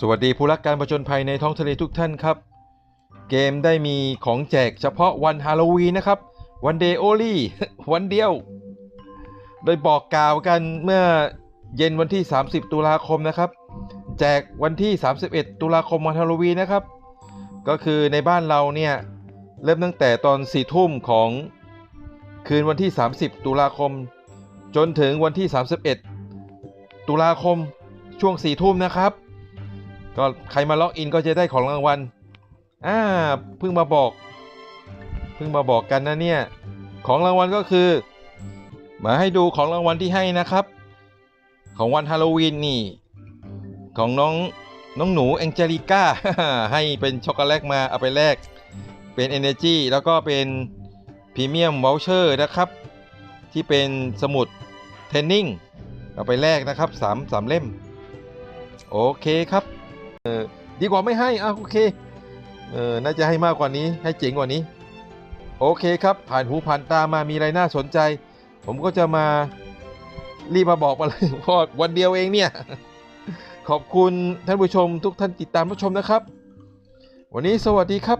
สวัสดีผู้รักการประจนภัยในท้องทะเลทุกท่านครับ เกมได้มีของแจกเฉพาะวันฮาโลวีนนะครับ วันเดย์โอลี่วันเดียว โดยบอกกล่าวกันเมื่อเย็นวันที่ 30 ตุลาคมนะครับ แจกวันที่ 31 ตุลาคมวันฮาโลวีนนะครับ ก็คือในบ้านเราเนี่ย เริ่มตั้งแต่ตอน4ทุ่มของคืนวันที่ 30 ตุลาคม จนถึงวันที่ 31 ตุลาคมช่วง4ทุ่มนะครับ ก็ใครมาล็อกอินก็จะได้ของรางวัลอ่าเพิ่งมาบอกเพิ่งมาบอกกันนะเนี่ย ของรางวัลก็คือ มาให้ดูของรางวัลที่ให้นะครับ ของวันฮาโลวีนนี่ ของน้องน้องหนูแองเจลิก้าให้เป็นช็อกโกแลตมาเอาไปแลกเป็น Energy แล้วก็เป็นพรีเมียมวอลเชอร์นะครับ ที่เป็นสมุดเทนนิ่งเอาไปแลกนะครับ3 3เล่ม โอเคครับ เออดีกว่าไม่ให้อะโอเคเออน่าจะให้มากกว่านี้ให้เจ๋งกว่านี้ โอเคครับ ผ่านหูผ่านตามามีอะไรน่าสนใจ ผมก็จะมารีบมาบอกมาเลยเพราะวันเดียวเองเนี่ย ขอบคุณท่านผู้ชมทุกท่านติดตามรับชมนะครับ วันนี้สวัสดีครับ